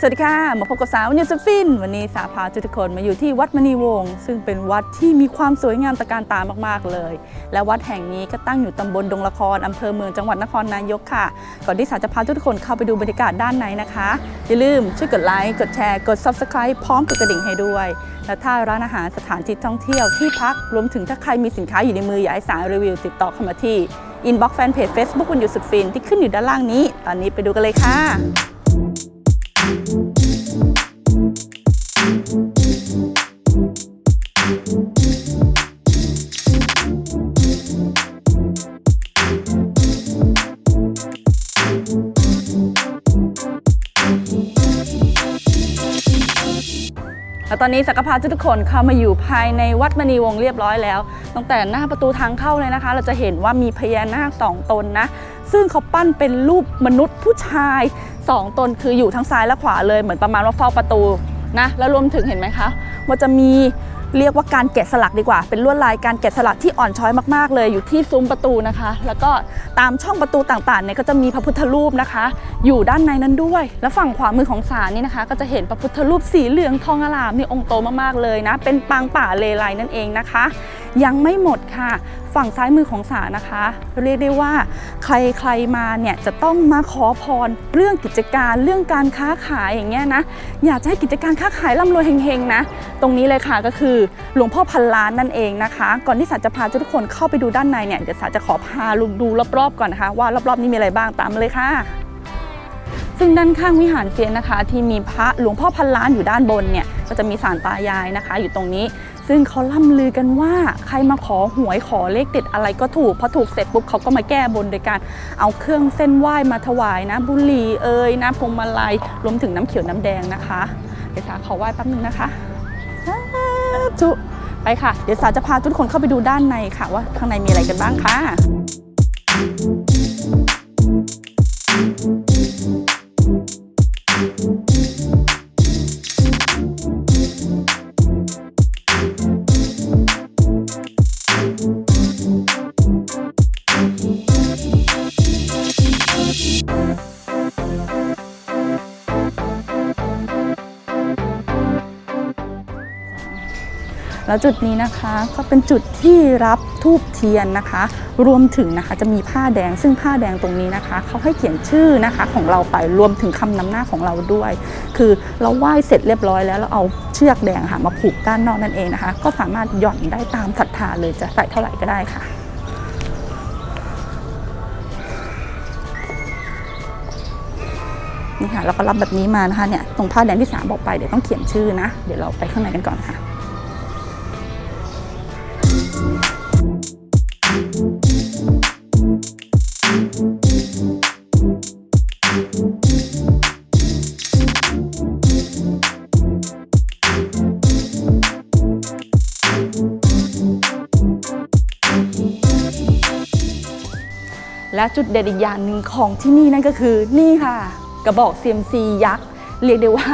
สวัสดีค่ะ มาพบกับสาวนิวสฟิน วันนี้สาวพาทุกคนมาอยู่ที่วัดมณีวงศ์ซึ่งเป็นวัดที่มีความสวยงามตระการตามากๆเลย และวัดแห่งนี้ก็ตั้งอยู่ตำบลดงละครอำเภอเมืองจังหวัดนครนายกค่ะ ก่อนที่สาวจะพาทุกคนเข้าไปดูบรรยากาศด้านในนะคะ อย่าลืมช่วยกดไลค์กดแชร์กด Subscribe พร้อมกดกระดิ่งให้ด้วย และถ้าร้านอาหารสถานที่ท่องเที่ยวที่พักรวมถึงถ้าใครมีสินค้าอยู่ในมืออยากให้สาวรีวิว ติดต่อเข้ามาที่ inbox fanpage Facebook วันหยุดสุดฟินที่ขึ้นอยู่ด้านล่างนี้ ตอนนี้ไปดูกันเลยค่ะ แล้วตอนนี้สักพาทุกคนเข้ามาอยู่ภายในวัดมณีวงศ์เรียบร้อยแล้ว ตั้งแต่หน้าประตูทางเข้าเลยนะคะ เราจะเห็นว่ามีพญานาคสองตนนะ ซึ่งเขาปั้นเป็นรูปมนุษย์ผู้ชายสองตนคืออยู่ทั้งซ้ายและขวาเลยเหมือนประมาณว่าเฝ้าประตูนะแล้วรวมถึงเห็นไหมคะว่าจะมีเรียกว่าการแกะสลักดีกว่า เป็นลวดลายการแกะสลักที่อ่อนช้อยมากๆ เลยอยู่ที่ซุ้มประตูนะคะ แล้วก็ตามช่องประตูต่างๆเนี่ยก็จะมีพระพุทธรูปนะคะ อยู่ด้านในนั้นด้วย และฝั่งขวามือของศาลนี่นะคะ ก็จะเห็นพระพุทธรูปสีเหลืองทองอลามนี่องค์โตมากๆเลยนะ เป็นปางป่าเลไลนั่นเองนะคะ ยังไม่หมดค่ะ ฝั่งซ้ายมือของศาลนะคะ เรียกได้ว่า ใครๆมาเนี่ยจะต้องมาขอพรเรื่องกิจการเรื่องการค้าขายอย่างเงี้ยนะอยากจะให้กิจการค้าขายร่ำรวยเฮงๆนะตรงนี้เลยค่ะก็คือหลวงพ่อพันล้านนั่นเองนะคะ ก่อนที่สาจะพาทุกคนเข้าไปดูด้านในเนี่ยเดี๋ยวสาจะขอพาลุงดูรอบๆก่อนนะคะว่ารอบๆนี้มีอะไรบ้างตามมาเลยค่ะ ซึ่งด้านข้างวิหารเซียนนะคะ ที่มีพระหลวงพ่อพันล้านอยู่ด้านบนเนี่ยก็จะมีสารตายายนะคะ อยู่ตรงนี้ ซึ่งเขาล่ำลือกันว่าใครมาขอหวยขอเลขเด็ดอะไรก็ถูกพอถูกเสร็จปุ๊บเขาก็มาแก้บนโดยการเอาเครื่องเส้นไหว้มาถวายนะ บุหรี่เอ่ยนะพวงมาลัยรวมถึงน้ำเขียวน้ำแดงนะคะเดี๋ยวสาขอไหว้แป๊บนึงนะคะสาธุไปค่ะ เดี๋ยวสาจะพาทุกคนเข้าไปดูด้านในค่ะว่าข้างในมีอะไรกันบ้างค่ะ แล้วจุดนี้นะคะก็เป็นจุดที่รับทูบเทียนนะคะ รวมถึงนะคะจะมีผ้าแดง ซึ่งผ้าแดงตรงนี้นะคะเขาให้เขียนชื่อนะคะของเราไปรวมถึงคำนำหน้าของเราด้วย คือเราไหว้เสร็จเรียบร้อยแล้วเราเอาเชือกแดงค่ะมาผูกด้านนอกนั่นเองนะคะ ก็สามารถหย่อนได้ตามศรัทธาเลยจะใส่เท่าไหร่ก็ได้ค่ะนี่ค่ะเราก็รับแบบนี้มานะคะเนี่ยตรงผ้าแดงที่สามบอกไปเดี๋ยวต้องเขียนชื่อนะ เดี๋ยวเราไปข้างในกันก่อนค่ะ และจุดเด่นอีกอย่างหนึ่งของที่นี่นั่นก็คือนี่ค่ะ กระบอกเซียมซียักษ์เรียกได้ว่า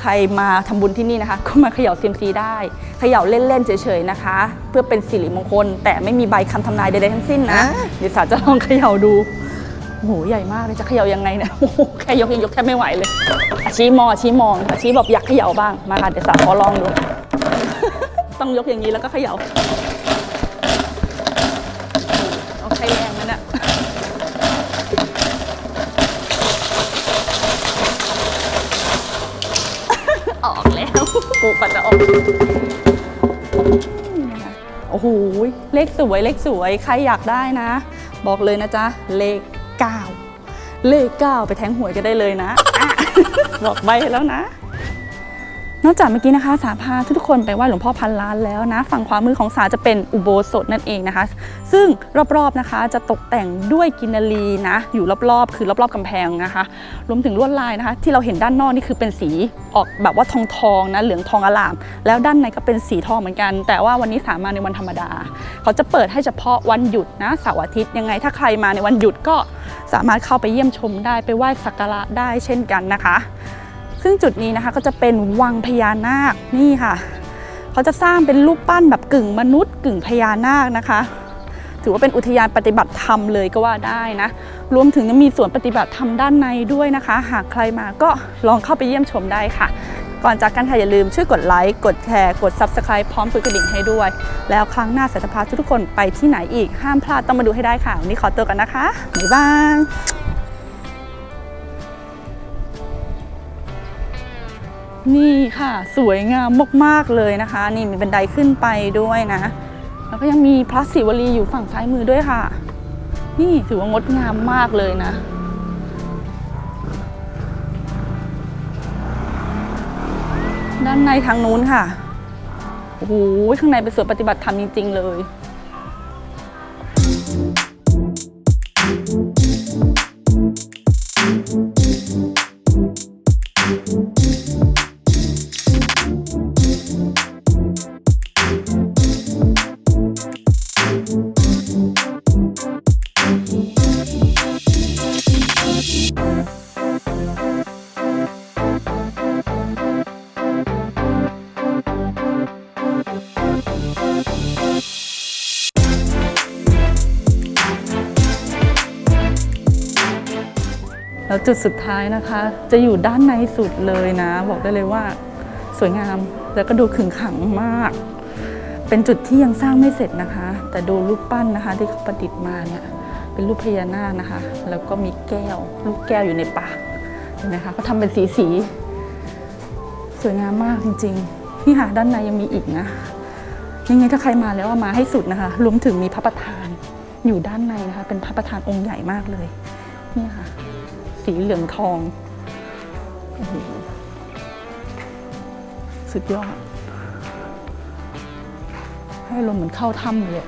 ใครมาทำบุญที่นี่นะคะ ก็มาเขย่าเซียมซีได้เขย่าเล่นๆเฉยๆนะคะ เพื่อเป็นสิริมงคล แต่ไม่มีใบคำทำนายใดๆทั้งสิ้นนะเดี๋ยวสาวจะลองเขย่าดูโอ้โหใหญ่มากเลยจะเขย่ายังไงเนี่ยโอ้โหแค่ยกยังยกแทบไม่ไหวเลยอาชี้มองอาชี้มองอาชี้บอกอยากเขย่าบ้างมาค่ะเดี๋ยวสาวขอลองดู ต้องยกอย่างนี้แล้วก็เขย่าเอาใช้แรงมันอะ ออ กูกว่าจะออกโอ้โหเลขสวยเลขสวยใครอยากได้นะ บอกเลยนะจ๊ะ เลข 9 เลข 9 ไปแทงหวยก็ได้เลยนะอะบอกใบแล้วนะ นอกจากเมื่อกี้นะคะสาพาทุกคนไปไหว้หลวงพ่อพันล้านแล้วนะ ฝั่งขวามือของสาจะเป็นอุโบสถนั่นเองนะคะ ซึ่งรอบๆนะคะจะตกแต่งด้วยกินารีนะ อยู่รอบๆ คือรอบๆกำแพงนะคะ รวมถึงลวดลายนะคะ ที่เราเห็นด้านนอกนี่คือเป็นสีออกแบบว่าทองทองๆนะเหลืองทองอลาม แล้วด้านในก็เป็นสีทองเหมือนกัน แต่ว่าวันนี้สามาในวันธรรมดา เขาจะเปิดให้เฉพาะวันหยุดนะเสาร์อาทิตย์ยังไง ถ้าใครมาในวันหยุดก็สามารถเข้าไปเยี่ยมชมได้ไปไหว้สักการะได้เช่นกันนะคะ ซึ่งจุดนี้นะคะก็จะเป็นวังพญานาคนี่ค่ะ เขาจะสร้างเป็นรูปปั้นแบบกึ่งมนุษย์กึ่งพญานาคนะคะ ถือว่าเป็นอุทยานปฏิบัติธรรมเลยก็ว่าได้นะ รวมถึงยังมีสวนปฏิบัติธรรมด้านในด้วยนะคะ หากใครมาก็ลองเข้าไปเยี่ยมชมได้ค่ะ ก่อนจากกันค่ะอย่าลืมช่วยกดไลค์กดแชร์กด Subscribe พร้อมกดกระดิ่งให้ด้วย แล้วครั้งหน้าสัตพาทุกคนไปที่ไหนอีกห้ามพลาดต้องมาดูให้ได้ค่ะวันนี้ขอตัวกันนะคะบ๊ายบาย นี่ค่ะสวยงามมากๆเลยนะคะ นี่มีบันไดขึ้นไปด้วยนะ แล้วก็ยังมีพระศิวลีอยู่ฝั่งซ้ายมือด้วยค่ะ นี่ถือว่างดงามมากเลยนะด้านในทางนู้นค่ะ โอ้โห ข้างในเป็นสวนปฏิบัติธรรมจริง ๆ เลย แล้วจุดสุดท้ายนะคะ จะอยู่ด้านในสุดเลยนะ บอกได้เลยว่าสวยงามแล้วก็ดูขึงขังมาก เป็นจุดที่ยังสร้างไม่เสร็จนะคะ แต่ดูรูปปั้นนะคะที่เขาประดิษฐ์มาเนี่ยเป็นรูปพญานาคนะคะ แล้วก็มีแก้ว ลูกแก้วอยู่ในปากเห็นไหมคะเขาทำเป็นสีสีสวยงามมากจริงๆนี่ค่ะด้านในยังมีอีกนะยังไงถ้าใครมาแล้วมาให้สุดนะคะรวมถึงมีพระประธานอยู่ด้านในนะคะ เป็นพระประธานองค์ใหญ่มากเลย นี่ค่ะ สีเหลืองทอง สุดยอด ให้ลมเหมือนเข้าถ้ำเลย